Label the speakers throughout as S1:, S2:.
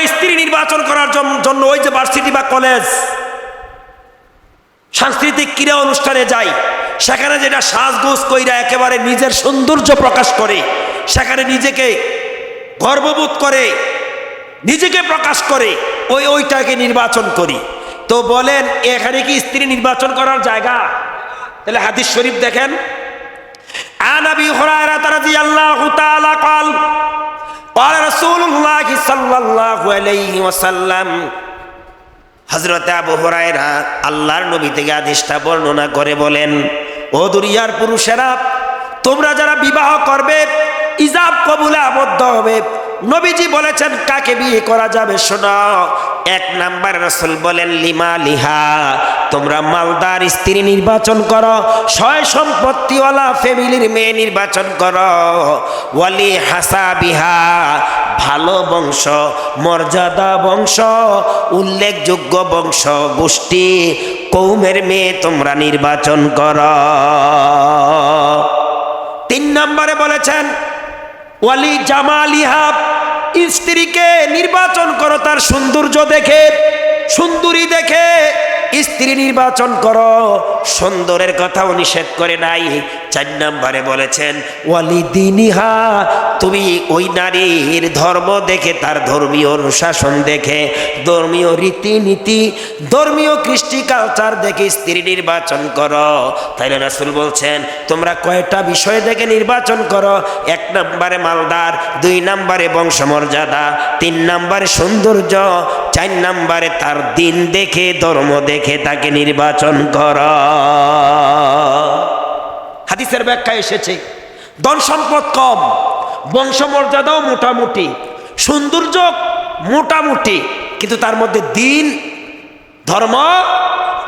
S1: স্ত্রী নির্বাচন করার জন- জন্য ওই যে ভার্সিটি বা কলেজ সাংস্কৃতিক ক্রীড়া অনুষ্ঠানে যাই সেখানে যেটা সাজগোজ কইরা একেবারে নিজের সৌন্দর্য প্রকাশ করে সেখানে নিজেকে গর্ববোধ করে নিজেকে প্রকাশ করে ওই ওইটাকে নির্বাচন করি তো বলেন এখানে কি স্ত্রী নির্বাচন করার জায়গা তাহলে হাদিস শরীফ দেখেন عن ابي هريره رضي الله تعالى قال قال رسول الله صلى الله عليه وسلم হজরত আবু হুরায়রা আল্লাহর নবী থেকে আদেশটা বর্ণনা করে বলেন ও দুনিয়ার পুরুষেরা তোমরা যারা বিবাহ করবে ইজাব কবুলে আবদ্ধ হবে। নবীজি বলেছেন, কাকে বিয়ে করা যাবে শোনো। এক নাম্বার রসুল বলেন, লিমা লিহা, তোমরা মালদার স্ত্রী নির্বাচন করো ছয় সম্পত্তিওয়ালা ফ্যামিলির মেয়ে নির্বাচন করো। ওয়ালি হাসা বিহা ভালো বংশ, মর্যাদা বংশ, উল্লেখযোগ্য বংশ, গোষ্ঠী, কৌমের মেয়ে তোমরা নির্বাচন কর। তিন নম্বরে বলেছেন ওয়ালি জামাল ইহাব স্ত্রীকে নির্বাচন করো তার সৌন্দর্য দেখে সুন্দরী দেখে। স্ত্রী নির্বাচন করো। সুন্দরের কথাও নিষেধ করে নাই। চার নম্বরে বলেছেন ওয়ালি দিনিহা তুমি ওই নারীর ধর্ম দেখে, তার ধর্মীয় অনুশাসন দেখে, ধর্মীয় রীতিনীতি, ধর্মীয় কৃষ্টি কালচার দেখে স্ত্রী নির্বাচন করো। তাইলে রাসুল বলছেন, তোমরা কয়টা বিষয় দেখে নির্বাচন করো? এক নম্বরে মালদার, দুই নম্বরে বংশমর্যাদা, তিন নম্বরে সৌন্দর্য, চার নম্বরে তার দিন দেখে, ধর্ম দেখে তাকে নির্বাচন কর। হাদিসের ব্যাখ্যা এসেছে, ধন সম্পদ কম, বংশমর্যাদাও মোটামুটি, সৌন্দর্য মোটামুটি, কিন্তু তার মধ্যে দিন, ধর্ম,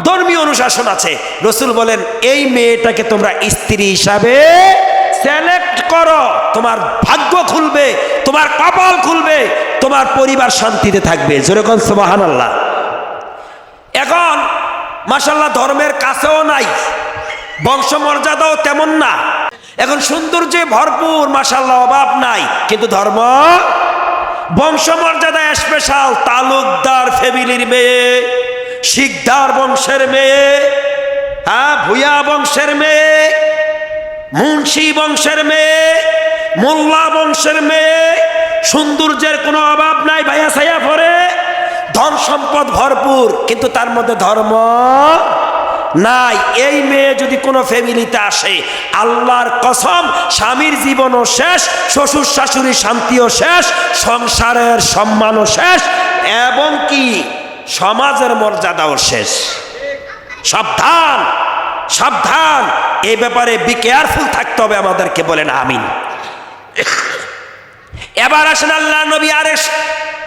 S1: ধর্মীয় অনুশাসন আছে। রসুল বলেন, এই মেয়েটাকে তোমরা স্ত্রী হিসাবে সিলেক্ট করো। তোমার ভাগ্য খুলবে, তোমার কপাল খুলবে, তোমার পরিবার শান্তিতে থাকবে। যেরকম সোবাহান আল্লাহ এখন মাসাল্লাহ ধর্মের কাছেও নাই, বংশমর্যাদাও তেমন না। এখন সৌন্দর্যে ভরপুর মাসাল্লাহ অভাব নাই। কিন্তু ধর্ম, বংশমর্যাদা স্পেশাল তালুকদার ফ্যামিলির মেয়ে, শিকদার বংশের মেয়ে হ্যাঁ ভুয়া বংশের মেয়ে, মুন্সি বংশের মেয়ে, মোল্লা বংশের মেয়ে, সৌন্দর্যের কোনো অভাব নাই, ভাইয়া সাইয়া পরে ধন সম্পদ ভরপুর, কিন্তু তার মধ্যে ধর্ম নাই। এই মেয়ে যদি কোনো ফ্যামিলিতে আসে, আল্লাহর কসম, স্বামীর জীবনও শেষ, শ্বশুর শাশুড়ির শান্তিও শেষ, সংসারের সম্মানও শেষ, এবং কি সমাজের মর্যাদাও শেষ। সাবধান সাবধান। এই ব্যাপারে বি কেয়ারফুল থাকতে হবে আমাদেরকে বলেন, আমিন। এবার আসেন আল্লাহ নবী আরে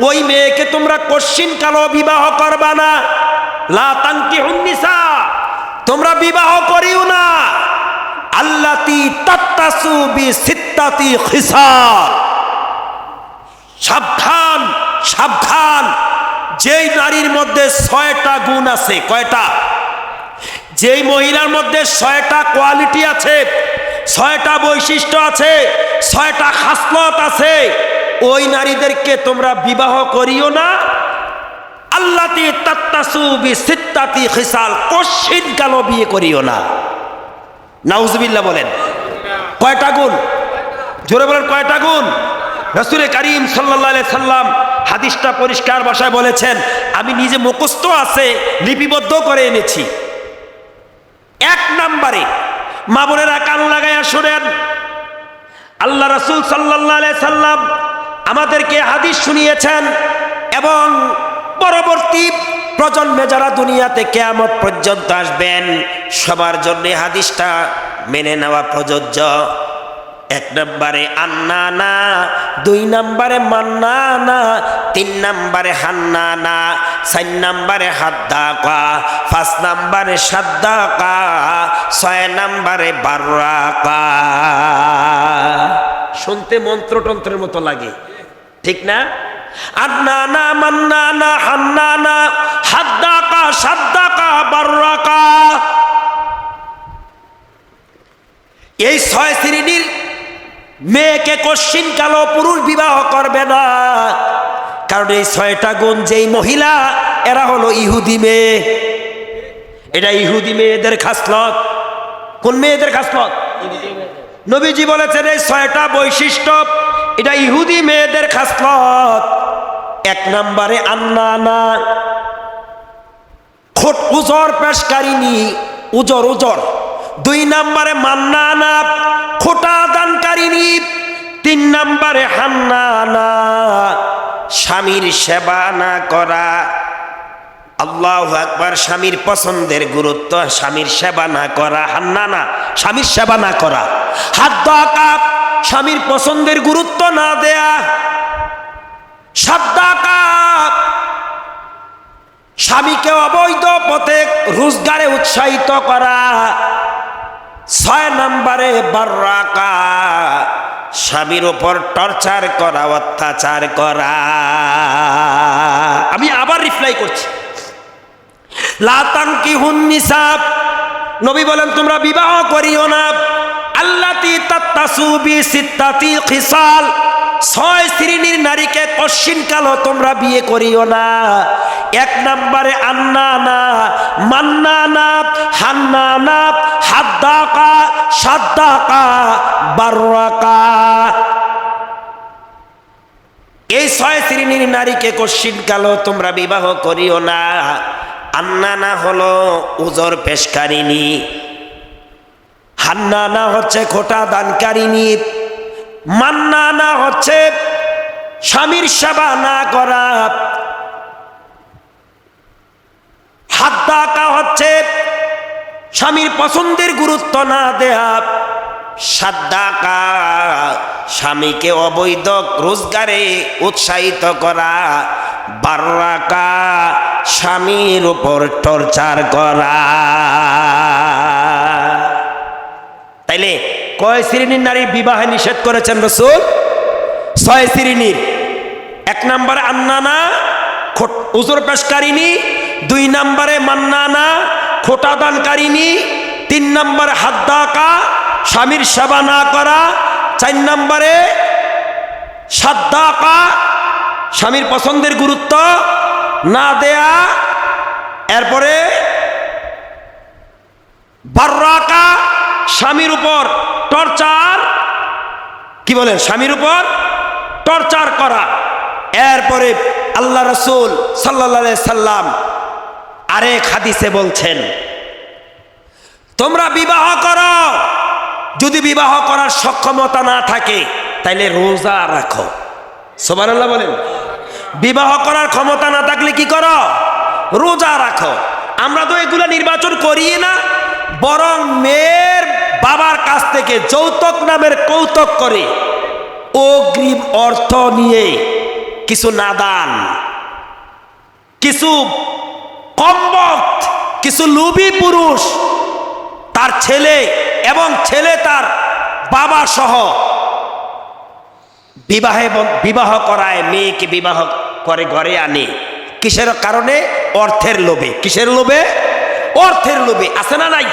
S1: ওই মেয়েকে তোমরা কশ্চিন কালো বিবাহ করবা না। লা তানকিহুন নিসা। তোমরা বিবাহ করিও না। আল্লাতি তাত্তাসু বি সাবধান সাবধান। যেই নারীর মধ্যে ছয়টা গুণ আছে, কয়টা? যেই মহিলার মধ্যে ছয়টা কোয়ালিটি আছে, ছয়টা বৈশিষ্ট্য আছে, ছয়টা খাসলত আছে ওই নারীদেরকে তোমরা বিবাহ করিও না। বিয়ে করিও না? বলেন। কয়টা গুণ? জোরে বলেন, কয়টা গুণ? হাদিসটা পরিষ্কার ভাষায় বলেছেন, আমি নিজে মুখস্থ আছে, লিপিবদ্ধ করে এনেছি। এক নাম্বারে, মা বোনেরা কান লাগাইয়া শোনেন। আল্লাহ রসুল সাল্লাহ সাল্লাম আমাদেরকে হাদিস শুনিয়েছেন এবং পরবর্তী প্রজন্মে যারা দুনিয়াতে কেয়ামত পর্যন্ত আসবেন, সবার জন্য হাদিসটা মেনে নেওয়া প্রযোজ্য। এক নম্বরে আন্না না দুই নম্বরে মান্না না তিন নম্বরে হান্না না চার নম্বরে হাদ্দাকা, পাঁচ নম্বরে সাদ্দাকা, ছয় নম্বরে বার্রাকা। শুনতে মন্ত্রতন্ত্রের মতো লাগে। ঠিক না? আন্নানা মান্নানা হান্নানা হাদ্দাকা সাদ্দাকা বার্রাকা এই ছয় শ্রেণির মেয়েকে কশ্চিন কালো পুরুষ বিবাহ করবে না। কারণ এই ছয়টা গুণ যেই মহিলা, এরা হলো ইহুদি মেয়ে। এটা ইহুদি মেয়েদের খাসলত। কোন মেয়েদের খাসলত? নবীজি বলেছেন, এই ছয়টা বৈশিষ্ট্য এটা ইহুদি মেয়েদের খাসলত। এক নম্বরে আন্নানা খোট উজর পেশকারিনী উজর উজর। দুই নম্বরে মান্নানা খোটা দানকারিনী তিন নম্বরে হান্নানা স্বামীর সেবা না করা। আল্লাহ একবার স্বামীর পছন্দের গুরুত্ব, স্বামীর সেবা না করা। হান্নানা স্বামীর সেবা না করা। হাত কাপ স্বামীর পছন্দের গুরুত্ব না দেয়া। সাদ্দা কাপ স্বামীকে অবৈধ পথে রোজগারে উৎসাহিত করা। ছয় নম্বরে বার্রাকা। স্বামীর ওপর টর্চার করা, অত্যাচার করা। আমি আবার রিপ্লাই করছি। লাতাঙ্কি হুন্নিসাব নবী বলেন, তোমরা বিবাহ করিও না। আল্লাতি তাত্তাসুবি সিত্তাতি খিসাল। ছয় শ্রেণির নারীকে বিয়ে করিও না। এক এই ছয় তোমরা বিবাহ করিও না। আন্নানা হলো উজর পেশকারিনী হান্নানা হচ্ছে খোটা দানকারিনী মান্নানা হচ্ছে স্বামীর সেবা না করা। হাদ্দাকা হচ্ছে স্বামীর পছন্দের গুরুত্ব না দেয়া। সাদ্দাকা স্বামীকে অবৈধ রোজগারে উৎসাহিত করা। বার্রাকা স্বামীর উপর টর্চার করা। তাইলে কয় শ্রেণির নারী বিবাহে নিষেধ করেছেন রসুল? ছয় শ্রেণির। এক নম্বরে আন্নানা উজুর পেশকারিনী দুই নম্বরে মান্নানা, খোটা দানকারিনী তিন নম্বরে হাদ্দাকা, স্বামীর সেবা না করা, চার নম্বরে সাদ্দাকা, স্বামীর পছন্দের গুরুত্ব না দেয়া, এরপরে বার্রাকা স্বামীর উপর টর্চার, কি বলেন, স্বামীর উপর টর্চার করা। এরপরে আল্লাহ রসুল সাল্লা সাল্লাম আরেক হাদিসে বলছেন, তোমরা বিবাহ করো। যদি বিবাহ করার সক্ষমতা না থাকে, তাইলে রোজা রাখো। সোমান আল্লাহ বলেন। বিবাহ করার ক্ষমতা না থাকলে কি করো? রোজা রাখো। আমরা তো এগুলো নির্বাচন করিয়ে না, বরং মেয়ের বাবার কাছ থেকে যৌতুক নামের কৌতুক করে অগ্রিম অর্থ নিয়ে কিছু নাদান, কিছু কম্বক কিছু লুবি পুরুষ, তার ছেলে এবং ছেলে তার বাবা সহ বিবাহে বিবাহ করায়, মেয়েকে বিবাহ করে ঘরে আনে। কিসের কারণে? অর্থের লোভে। কিসের লোভে? অর্থের লোভে। আছে না নাই?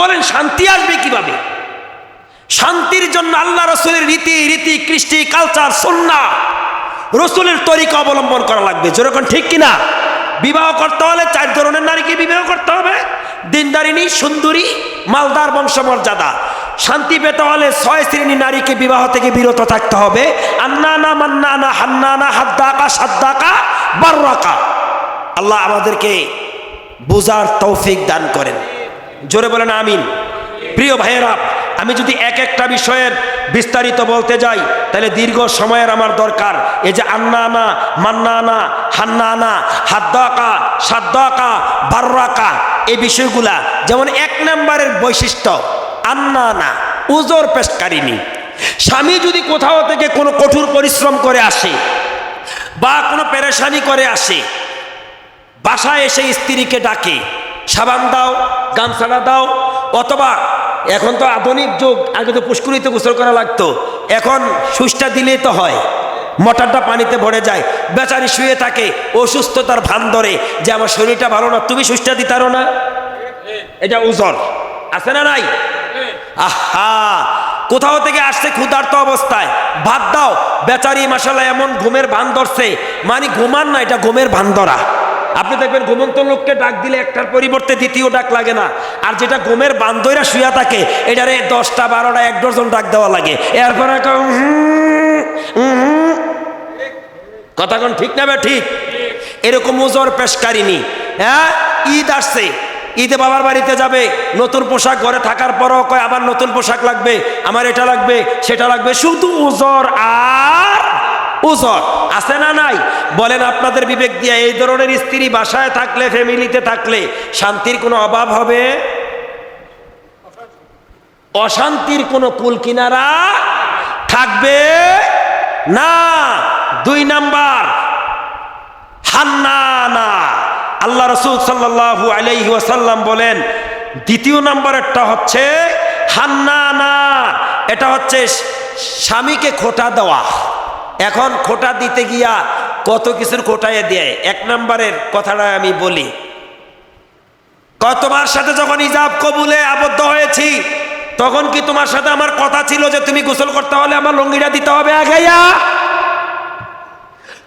S1: বলেন, শান্তি আসবে কীভাবে? শান্তির জন্য আল্লাহ রসুলের রীতি রীতি, কৃষ্টি কালচার সন্না রসুলের তরিকা অবলম্বন করা লাগবে। যেরকম ঠিক কিনা? বিবাহ করতে হলে চার ধরনের নারীকে বিবাহ করতে হবে। দিনদারিনী, সুন্দরী, মালদার বংশমর্যাদা। শান্তি পেতে হলে ছয় শ্রেণি নারীকে বিবাহ থেকে বিরত থাকতে হবে। আন্নানা, মান্নানা, হান্নানা, হাদ্দাকা, সাদ্দাকা, বাররাকা। আল্লাহ আমাদেরকে বুজার তৌফিক দান করেন। জোরে বলেন আমিন। প্রিয় ভাইয়েরা, আমি যদি এক একটা বিষয়ের বিস্তারিত বলতে যাই, তাহলে দীর্ঘ সময়ের আমার দরকার। এই যে আন্নানা মান্নানা হান্নানা হাদ্দাকা, সাদ্দাকা, বার্রাকা, এই বিষয়গুলা যেমন এক নম্বরের বৈশিষ্ট্য আন্নানা উজোর পেশকারিনী। স্বামী যদি কোথাও থেকে কোনো কঠোর পরিশ্রম করে আসে বা কোনো পেরেশানি করে আসে, বাসায় এসে স্ত্রীকে ডাকে সাবান দাও গামছাড়া দাও, অথবা এখন তো আধুনিক যুগ, আগে তো পুষ্করিতে গোসল করা লাগতো। এখন সুচটা দিলেই তো হয়, মোটরটা পানিতে ভরে যায়। বেচারি শুয়ে থাকে, অসুস্থতার ভান ধরে যে আমার শরীরটা ভালো না, তুমি সুচটা দিতারো না? এটা ওজন আছে না নাই? আহা, কোথাও থেকে আসছে ক্ষুধার্ত অবস্থায়। ভাত দাও, বেচারি মাসাল্লাহ এমন ঘুমের ভান ধরছে। মানে ঘুমান না, এটা ঘুমের ভান ধরা। আপনি দেখবেন ঘুমন্ত লোককে ডাক দিলে একটার পরিবর্তে দ্বিতীয় ডাক লাগে না। আর যেটা ঘুমের বান্ধইরা শুয়া থাকে এটারে দশটা বারোটা এক ডজন ডাক দেওয়া লাগে। এরপরে একটা উহুম, উহুম। কথা কোন ঠিক না বে ঠিক? এরকম ওজোর পেশকারিনী হ্যাঁ? ঈদ আসছে ঈদে বাবার বাড়িতে যাবে নতুন পোশাক ঘরে থাকার পরও কয় আবার নতুন পোশাক লাগবে আমার এটা লাগবে সেটা লাগবে। শুধু ওজোর আর ওজর আছে না নাই? বলেন আপনাদের বিবেক দিয়ে এই ধরনের স্ত্রী বাসায় থাকলে, ফ্যামিলিতে থাকলে শান্তির কোনো অভাব হবে? অশান্তির কোনো কুল কিনারা থাকবে না। দুই নাম্বার, হান্নানা। আল্লাহ রসুল সাল্লাল্লাহু আলাইহি ওয়াসাল্লাম বলেন, দ্বিতীয় নাম্বারেরটা হচ্ছে হান্নানা। এটা হচ্ছে স্বামীকে খোটা দেওয়া। এখন খোটা দিতে গিয়া কত কিছুর খোটায় দেয়। এক নম্বরের কথাটা আমি বলি তোমার সাথে যখন ইজাব কবুলে আবদ্ধ হয়েছি, তখন কি তোমার সাথে আমার কথা ছিল যে তুমি গোসল করতে হলে আমার লঙ্গিটা দিতে হবে আগাইয়া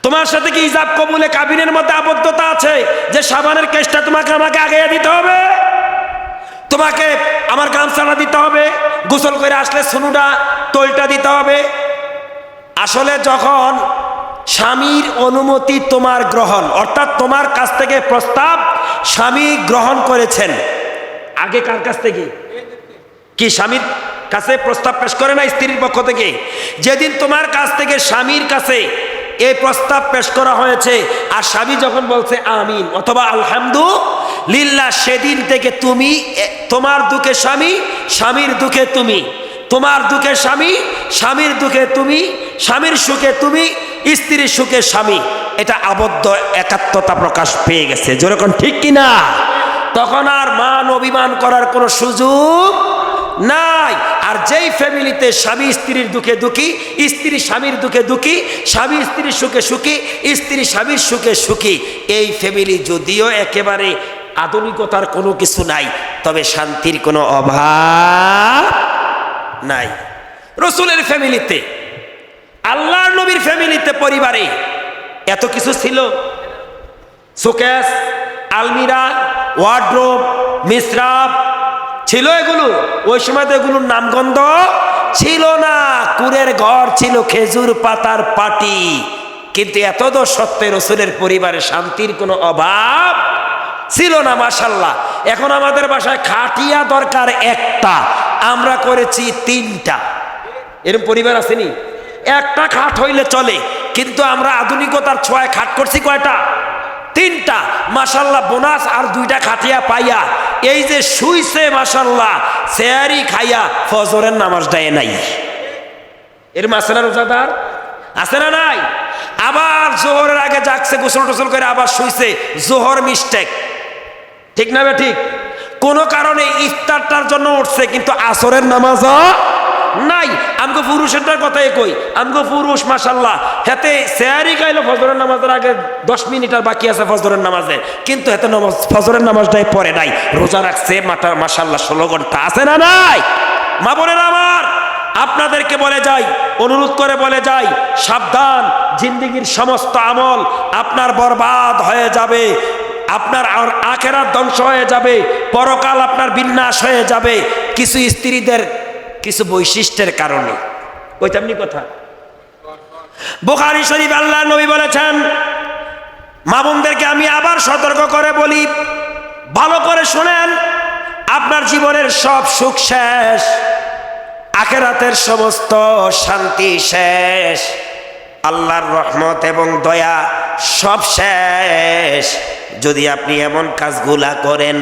S1: তোমার সাথে কি ইজাব কবুলে কাবিনের মধ্যে আবদ্ধতা আছে যে সাবানের কেসটা তোমাকে আমাকে আগাইয়া দিতে হবে? তোমাকে আমার গামছাটা দিতে হবে, গোসল করে আসলে সুনুটা, তোলটা দিতে হবে আসলে যখন স্বামীর অনুমতি তোমার গ্রহণ, অর্থাৎ তোমার কাছ থেকে প্রস্তাব স্বামী গ্রহণ করেছেন, আগে কার কাছ থেকে? কি স্বামীর কাছে প্রস্তাব পেশ করে না স্ত্রীর পক্ষ থেকে? যেদিন তোমার কাছ থেকে স্বামীর কাছে এই প্রস্তাব পেশ করা হয়েছে, আর স্বামী যখন বলছে আমিন, অথবা আলহামদু লিল্লা সেদিন থেকে তুমি তোমার দুঃখে স্বামী, স্বামীর দুঃখে তুমি। তোমার দুঃখে স্বামী, স্বামীর দুঃখে তুমি, স্বামীর সুখে তুমি, স্ত্রীর সুখে স্বামী। এটা আবদ্ধ একাত্মতা প্রকাশ পেয়ে গেছে। যেরকম ঠিক কিনা? তখন আর মান অভিমান করার কোনো সুযোগ নাই। আর যেই ফ্যামিলিতে স্বামী স্ত্রীর দুঃখে দুঃখী, স্ত্রী স্বামীর দুঃখে দুঃখী, স্বামী স্ত্রীর সুখে সুখী, স্ত্রী স্বামীর সুখে সুখী, এই ফ্যামিলি যদিও একেবারে আধুনিকতার কোনো কিছু নাই, তবে শান্তির কোনো অভাব নাই। রসুলের ফ্যামিলিতে, আল্লাহর নবীর ফ্যামিলিতে, পরিবারে এত কিছু ছিল। শোকেস, আলমিরা, ওয়ার্ড্রোব, মিসরাব ছিল এগুলো। ওই সময় তো এগুলোর নামগন্ধ ছিল না। কুরের ঘর ছিল খেজুর পাতার পাটি। কিন্তু এত সত্ত্বে রসুলের পরিবারে শান্তির কোনো অভাব ছিল না মাসাল্লাহ এখন আমাদের বাসায় খাটিয়া দরকার একটা। আমরা করেছি তিনটা। এরকম পরিবার আসেনি? একটা খাট হইলে চলে, কিন্তু আমরা আধুনিকতার ছোঁয়ায় খাট করছি কয়টা? তিনটা। মাসাল্লাহ বোনাস আর দুইটা খাটিয়া পাইয়া, এই যে শুইছে মাসাল্লাহ সেয়ারি খাইয়া ফজরের নামাজ দেয় নাই। এর মাসেনা রোজাদার? আছে না নাই? আবার জোহরের আগে জাগছে গোসল টোসল করে আবার শুইছে, জোহর মিস্টেক। ঠিক না বে ঠিক? কোনো কারণে ইফতারটার জন্য উঠছে, কিন্তু আসরের নামাজও নাই। আমগো পুরুষেরটার কথাই কই, আমগো পুরুষ মাসাল্লাহ হেতে সেয়ারি গাইলো ফজরের নামাজের আগে দশ মিনিট আর বাকি আছে ফজরের নামাজে, কিন্তু হেতে নামাজ, ফজরের নামাজটাই পরে নাই। রোজা রাখছে মাতার মাসাল্লাহ ষোলো ঘণ্টা আছে না নাই? মা বোনের আমার, আপনাদেরকে বলে যাই, অনুরোধ করে বলে যাই, সাবধান, জিন্দিগির সমস্ত আমল আপনার বরবাদ হয়ে যাবে। আপনার আর আখেরাত ধ্বংস হয়ে যাবে, পরকাল আপনার বিন্যাস হয়ে যাবে। কিছু স্ত্রীদের কিছু বৈশিষ্ট্যের কারণে। ওই তেমনি কথা। বোখারি শরীফ আল্লাহ নবী বলেছেন, মা বোনদেরকে আমি আবার সতর্ক করে বলি, ভালো করে শোনেন, আপনার জীবনের সব সুখ শেষ, আখেরাতের সমস্ত শান্তি শেষ, আল্লাহর রহমত এবং দয়া সব শেষ। যদি আপনি এমন কাজগুলা করেন,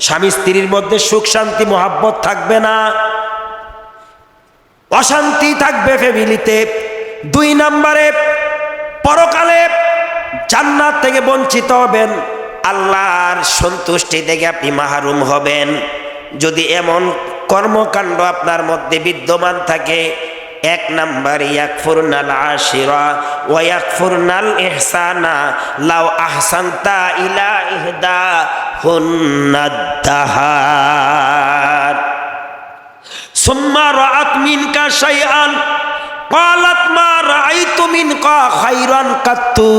S1: স্বামী স্ত্রীর মধ্যে সুখ, শান্তি, মোহাব্বত থাকবে না। অশান্তি থাকবে ফ্যামিলিতে। দুই নম্বরে, পরকালে জান্নাত থেকে বঞ্চিত হবেন। আল্লাহর সন্তুষ্টি থেকে আপনি মাহরুম হবেন। যদি এমন কর্মকাণ্ড আপনার মধ্যে বিদ্যমান থাকে এক নাম্বার, ইয়াকফুরনাল আশিরা ওয়া ইয়াকফুরনাল ইহসানা। লাউ আহসানতা ইলা ইহদা হুন্নাদ্দাহার সুম্মা রাআত মিনকা শাইআন। ক্বালাত মা রাআইতু মিনকা খাইরান কাত্তু।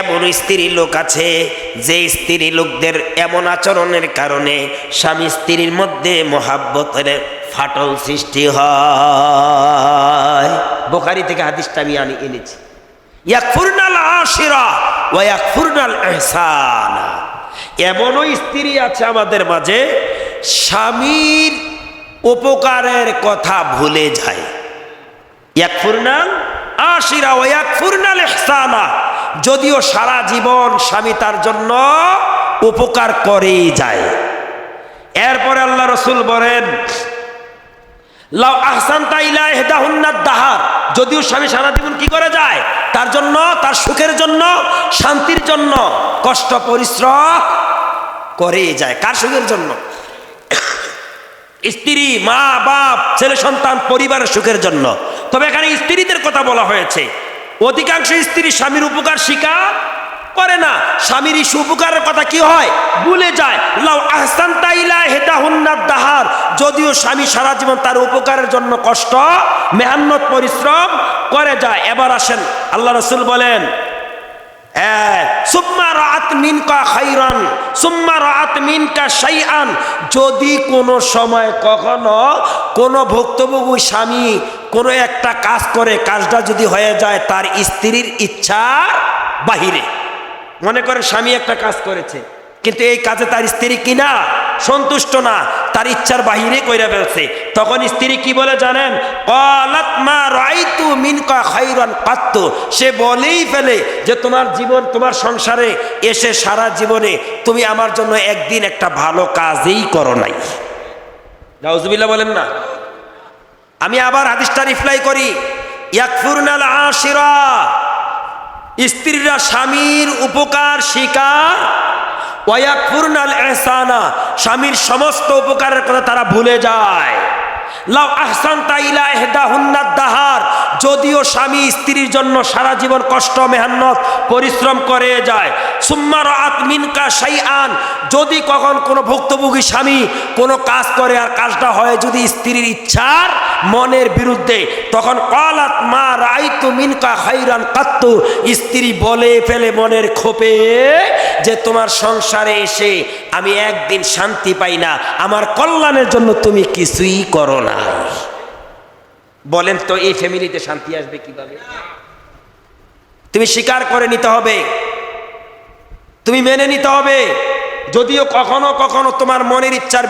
S1: এমন স্ত্রী লোক আছে, যে স্ত্রী লোকদের এমন আচরণের কারণে স্বামী স্ত্রীর মধ্যে মহাব্বতের ফাটল সৃষ্টি হয়। বোখারি থেকে হাদিসটা আমি আনি এনেছি। ইয়াকফুরনাল আশিরা ওয়া ইয়াকফুরনাল ইহসানা। এমনও স্ত্রী আছে আমাদের মাঝে, স্বামীর উপকারের কথা ভুলে যায়। ইয়াকফুরনাল আশিরা ও ইয়াকফুরনাল ইহসানা। যদিও সারা জীবন স্বামী তার জন্য উপকার করেই যায়। এরপরে আল্লাহ রসুল বলেন লাউ আহসান তাইলা হেদাহুন্নাদ দাহার। যদিও স্বামী সারা জীবন কি করে যায়? তার জন্য, তার সুখের জন্য, শান্তির জন্য, কষ্ট, পরিশ্রম করেই যায়। কার সুখের জন্য? স্ত্রী, মা, বাপ, ছেলে, সন্তান, পরিবারের সুখের জন্য। তবে এখানে স্ত্রীদের কথা বলা হয়েছে। অধিকাংশ স্ত্রী স্বামীর উপকার স্বীকার করে না। স্বামীর এই উপকারের কথা কি হয়? ভুলে যায়। লাউ আহসান তাইলা হেদা হুন্নার দাহার। যদিও স্বামী সারা জীবন তার উপকারের জন্য কষ্ট, মেহান্নত, পরিশ্রম করে যায়। এবার আসেন, আল্লাহ রসুল বলেন যদি কোনো সময় কখনো কোনো ভুক্তভোগী স্বামী কোনো একটা কাজ করে, কাজটা যদি হয়ে যায়, তার স্ত্রীর ইচ্ছা বাহিরে। মনে করে স্বামী একটা কাজ করেছে, কিন্তু এই কাজে তার স্ত্রী কি না সন্তুষ্ট না। তার ইচ্ছার বাহিরে কইরা ফেলছে। তখন স্ত্রী কি বলে জানেন? কলাত মা রাইতু মিনকা খাইরান পাত্তু সে বলেই ফেলে যে তোমার জীবন, তোমার সংসারে এসে সারা জীবনে তুমি আমার জন্য একদিন একটা ভালো কাজই করো নাই। গাউজুবিল্লাহ বলেন না। আমি আবার হাদিসটা রিপ্লাই করি। ইয়াকফুরনাল আশিরা। স্ত্রীরা স্বামীর উপকার শিকার ওয়াকফুরনাল এহসানা স্বামীর সমস্ত উপকারের কথা তারা ভুলে যায়। লাউ আহসান তাইলা এহদা দাহার যদিও স্বামী স্ত্রীর জন্য সারা জীবন কষ্ট মেহান্নত পরিশ্রম করে যায়। সুম্মার আতমিনকা আন যদি কখন কোনো ভুক্তভোগী স্বামী কোনো কাজ করে আর কাজটা হয় যদি স্ত্রীর ইচ্ছার মনের বিরুদ্ধে, তখন কলাত মা রাইতু মিনকা খাইরান কাত্তু। স্ত্রী বলে ফেলে মনের ক্ষোপে যে তোমার সংসারে এসে আমি একদিন শান্তি পাই না। আমার কল্যাণের জন্য তুমি কিছুই করো না বলেন, তো এই ফ্যামিলিতে শান্তি আসবে কীভাবে? তুমি স্বীকার করে নিতে হবে। তুমি মেনে নিতে হবে। যদিও কখনো কখনো তোমার মনের ইচ্ছার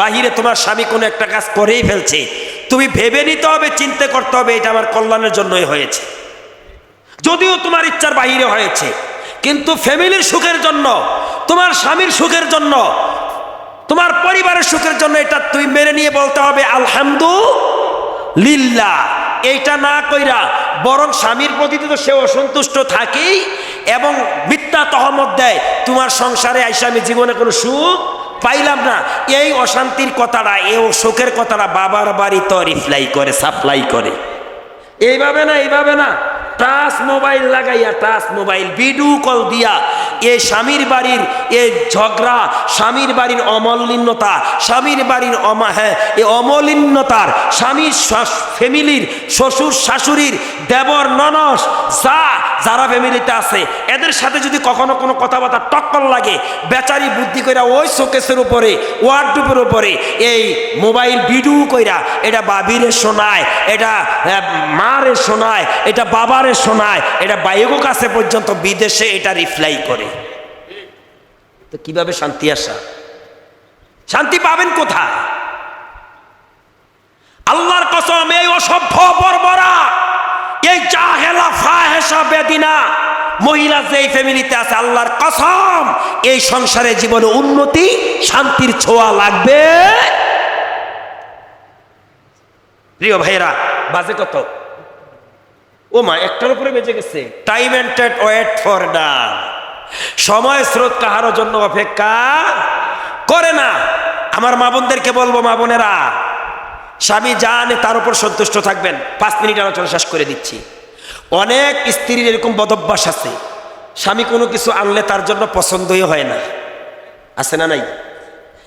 S1: বাহিরে তোমার স্বামী কোনো একটা কাজ করেই ফেলছে। তুমি ভেবে নিতে হবে, চিন্তা করতে হবে, এটা আমার কল্যাণের জন্যই হয়েছে। যদিও তোমার ইচ্ছার বাহিরে হয়েছে, কিন্তু ফ্যামিলির সুখের জন্য, তোমার স্বামীর সুখের জন্য, তোমার পরিবারের সুখের জন্য এটা তুমি মেনে নিয়ে বলতে হবে আলহামদুলিল্লাহ এইটা না কইরা বরং স্বামীর প্রতি তো সে অসন্তুষ্ট থাকেই এবং মিথ্যা তহমত দেয়, তোমার সংসারে আইসা আমি জীবনে কোনো সুখ পাইলাম না। এই অশান্তির কথাটা, এ শোকের কথাটা বাবার বাড়ি তো রিপ্লাই করে, সাপ্লাই করে। এইভাবে না এইভাবে না। টাচ মোবাইল লাগাইয়া টাচ মোবাইল ভিডিও কল দিয়া এ স্বামীর বাড়ির এ ঝগড়া স্বামীর বাড়ির অমলিন্যতা স্বামীর বাড়ির অমা হ্যাঁ এ অমলিন্যতার স্বামীর ফ্যামিলির শ্বশুর শাশুড়ির দেবর ননস যা যারা ফ্যামিলিতে আছে এদের সাথে যদি কখনো কোনো কথাবার্তা টক্কর লাগে বেচারি বুদ্ধি কইরা ওই শোকেসের উপরে ওয়ার্ডুপের উপরে এই মোবাইল ভিডিও কইরা এটা বাবিরে শোনায় এটা আহ, মারে শোনায় এটা বাবারে শোনায়, এটা বাইগো কাছে পর্যন্ত বিদেশে এটা রিপ্লাই করে। তো কীভাবে শান্তি আসা? শান্তি পাবেন কোথায়? আল্লাহর কসম, এই অসভ্য বর্বরা, এই জাহেলা ফাহেসা বেদিনা মহিলা যে ফ্যামিলিতে আছে, আল্লাহর কসম, এই সংসারে জীবনে উন্নতি, শান্তির ছোঁয়া লাগবে। প্রিয় ভাইরা বাজে কত ও মা, একটার উপরে বেঁচে গেছে। Time and tide wait for না সময় স্রোত কাহারও জন্য অপেক্ষা করে না। আমার মা বোনদেরকে বলব, মা বোনেরা, স্বামী জানে তার উপর সন্তুষ্ট থাকবেন। পাঁচ মিনিট আলোচনা শেষ করে দিচ্ছি। অনেক স্ত্রীর এরকম বদভ্যাস আছে। স্বামী কোনো কিছু আনলে তার জন্য পছন্দই হয় না। আছে না নাই?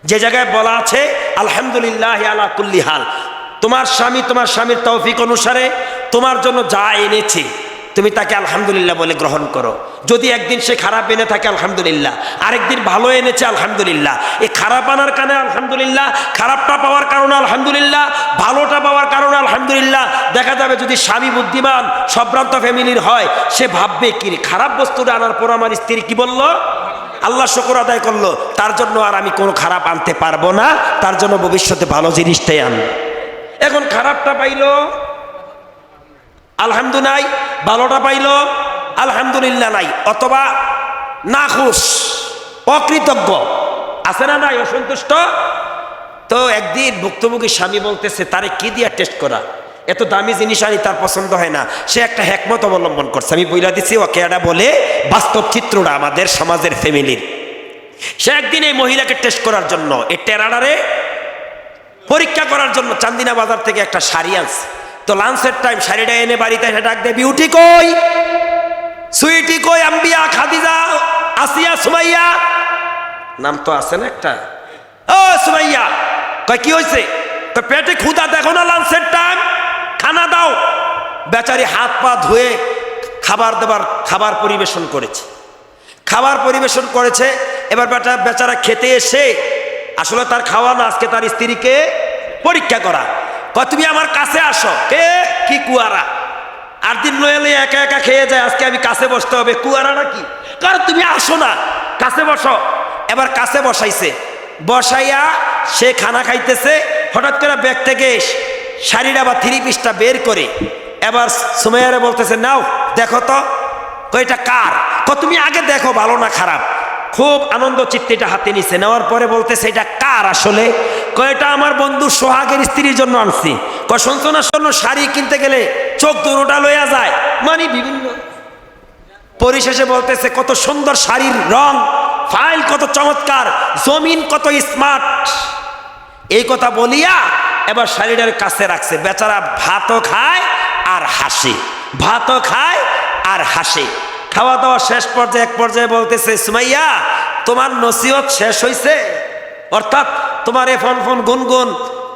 S1: যে জায়গায় বলা আছে, আলহামদুলিল্লাহ আলা কুল্লি হাল। তোমার স্বামী তোমার স্বামীর তৌফিক অনুসারে তোমার জন্য যা এনেছে, তুমি তাকে আলহামদুলিল্লাহ বলে গ্রহণ করো। যদি একদিন সে খারাপ এনে থাকে, আলহামদুলিল্লাহ। আরেকদিন ভালো এনেছে, আলহামদুলিল্লাহ। এই খারাপ আনার কারণে, আলহামদুলিল্লাহ। খারাপটা পাওয়ার কারণে, আলহামদুলিল্লাহ। ভালোটা পাওয়ার কারণে, আলহামদুলিল্লাহ। দেখা যাবে যদি স্বামী বুদ্ধিমান, সম্ভ্রান্ত ফ্যামিলির হয়, সে ভাববে, কি খারাপ বস্তুটা আনার পর আমার স্ত্রী কি বলল? আল্লাহ শুকর আদায় করল, তার জন্য আর আমি কোনো খারাপ আনতে পারব না, তার জন্য ভবিষ্যতে ভালো জিনিসটাই আনব। এখন খারাপটা পাইলো আলহামদু নাই ভালোটা পাইল। আলহামদুলিল্লাহ নাই, অথবা না খুশ অকৃতজ্ঞ। আছে না নাই অসন্তুষ্ট? তো একদিন ভুক্তভোগী স্বামী বলতেছে, তারে কি দিয়া টেস্ট করা? এত দামি জিনিস আনি তার পছন্দ হয় না। সে একটা হ্যাকমত অবলম্বন করছে। আমি বইলা দিচ্ছি ওকে এটা বলে, বাস্তব চিত্রটা আমাদের সমাজের ফ্যামিলির সে একদিন এই মহিলাকে টেস্ট করার জন্য, এই টেরাডারে পরীক্ষা করার জন্য চান্দিনা বাজার থেকে একটা শাড়ি আনছে। তো লাঞ্চের টাইম শাড়িটা এনে বাড়িতে এসে ডাক দেয় বিউটি কই? সুইটি কই, আম্বিয়া, খাদিজা, আসিয়া, সুমাইয়া? নাম তো আছে না একটা। ও, সুমাইয়া। কয়, কি হয়েছে তো পেটে ক্ষুদা দেখো না লাঞ্চের টাইম খানা দাও। বেচারি হাত পা ধুয়ে খাবার দেবার, খাবার পরিবেশন করেছে। খাবার পরিবেশন করেছে। এবার বেটা, বেচারা খেতে এসে আসলে তার খাওয়া না, আজকে তার স্ত্রীকে পরীক্ষা করা। তুমি আমার কাছে আসো। কে? কি কুয়ারা? আর দিন লয়ে লয়ে একা একা খেয়ে যায়, আজকে আমি কাছে বসতে হবে। কুয়ারা নাকি? কারণ তুমি আসো না। কাছে বসো। এবার কাছে বসাইছে। বসাইয়া সে খানা খাইতেছে। হঠাৎ করে ব্যাগ থেকে শাড়িটা বা থ্রি পিসটা বের করে। এবার সুমাইয়ারে বলতেছে, নাও, দেখো তো। এটা কার? ক তুমি আগে দেখো, ভালো না খারাপ। খুব আনন্দ চিত্তিটা হাতে নিছে। নেওয়ার পরে বলতেছে, এটা কার আসলে? কয় এটা আমার বন্ধু সোহাগের স্ত্রীর জন্য আনছি? না, শোনো, শাড়ি কিনতে গেলে চোখ দুটা লইয়া যায়। মানে বিভিন্ন পরিশেষে বলতেছে, কত সুন্দর শাড়ির রং, ফাইল কত চমৎকার, জমিন কত স্মার্ট। এই কথা বলিয়া এবার শাড়িটার কাছে রাখছে। বেচারা ভাতও খায় আর হাসে। ভাতও খায় আর হাসে। খাওয়া দাওয়া শেষ পর্যায়ে এক পর্যায়ে বলতেছে, সুমাইয়া, তোমার নসিহত শেষ হয়েছে অর্থাৎ তোমার এ ফোন ফোন গুনগুন,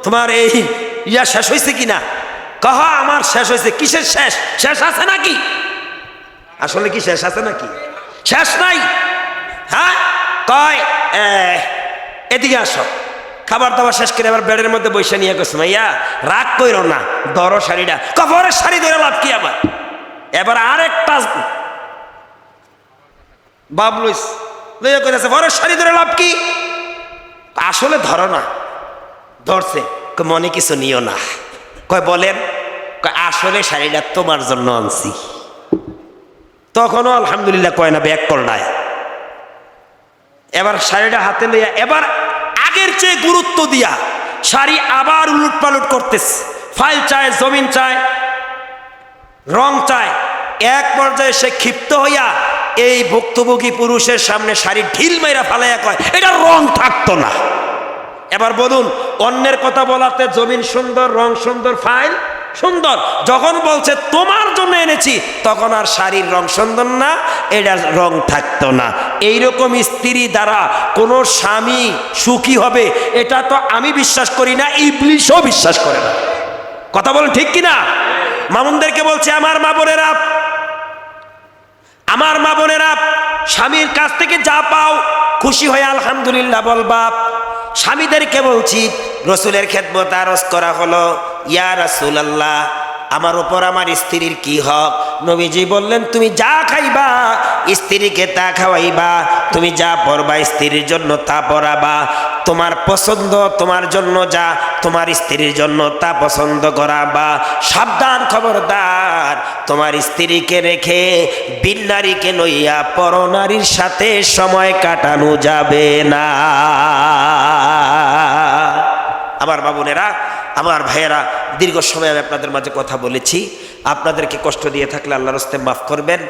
S1: তোমার এই ইয়া শেষ হয়েছে কিনা? কহ, আমার শেষ হয়েছে কিসের শেষ? শেষ আছে নাকি? আসলে কি শেষ আছে নাকি? শেষ নাই? হ্যাঁ? কয় এদিকে আসো। খাবার দাবার শেষ করে এবার বেডের মধ্যে বৈশা নিয়ে গেছে মাইয়া রাগ কইরো না, ধরো শাড়িটা। কবরের শাড়ি ধরে লাভ কি আবার? এবার আরেকটা বাব লইস লইয়া কইতেছে বরের শাড়ি ধরে লাভ কি? আসলে ধরো না। ধরছে মনে কিছু নিও না। কয়, বলেন আসলে শাড়িটা তোমার জন্য আনছি। তখনও আলহামদুলিল্লাহ কয় না, ব্যাগ করলায় এবার শাড়িটা হাতে লইয়া, এবার আগের চেয়ে গুরুত্ব দিয়া শাড়ি আবার উলুট পালুট করতেছে। ফাইল চায়, জমিন চায়, রং চায়, এক পর্যায়ে সে ক্ষিপ্ত হইয়া এই ভুক্তভোগী পুরুষের সামনে শাড়ি ঢিল মেরা ফালাইয়া কয়, এটা রং থাকতো না। এবার বলুন, অন্যের কথা বলাতে জমিন সুন্দর, রং সুন্দর, ফাইল সুন্দর। যখন বলছে, তোমার জন্য এনেছি, তখন আর শাড়ির রং সুন্দর না, এটার রং থাকতো না। এইরকম স্ত্রী দ্বারা কোনো স্বামী সুখী হবে, এটা তো আমি বিশ্বাস করি না, ইবলিশও বিশ্বাস করে না। কথা বলেন ঠিক কিনা? মামুনদেরকে বলছে, আমার মা বোনেরা আমার মা বোনেরা স্বামীর কাছ থেকে যা পাও, খুশি হয়ে আলহামদুলিল্লাহ বলবা স্বামীদেরকে বলছি, রসুলের খেদমত আরজ করা হলো, ইয়া রসুল আল্লাহ আমার ওপর আমার স্ত্রীর কি হক? নবীজি বললেন, তুমি যা খাইবা স্ত্রীকে তা খাওয়াইবা, তুমি যা পরবা স্ত্রীর জন্য তা পরাবা। তোমার পছন্দ, তোমার জন্য যা, তোমার স্ত্রীর জন্য তা পছন্দ করাবা। সাবধান খবরদার, তোমার স্ত্রীকে রেখে বিন্নারীকে লইয়া পরনারীর সাথে সময় কাটানো যাবে না। আমার বাবুনেরা আমার ভাইয়েরা, দীর্ঘ সময় আমি আপনাদের মাঝে কথা বলেছি। আপনাদেরকে কষ্ট দিয়ে থাকলে আল্লাহর হস্তে মাফ করবেন।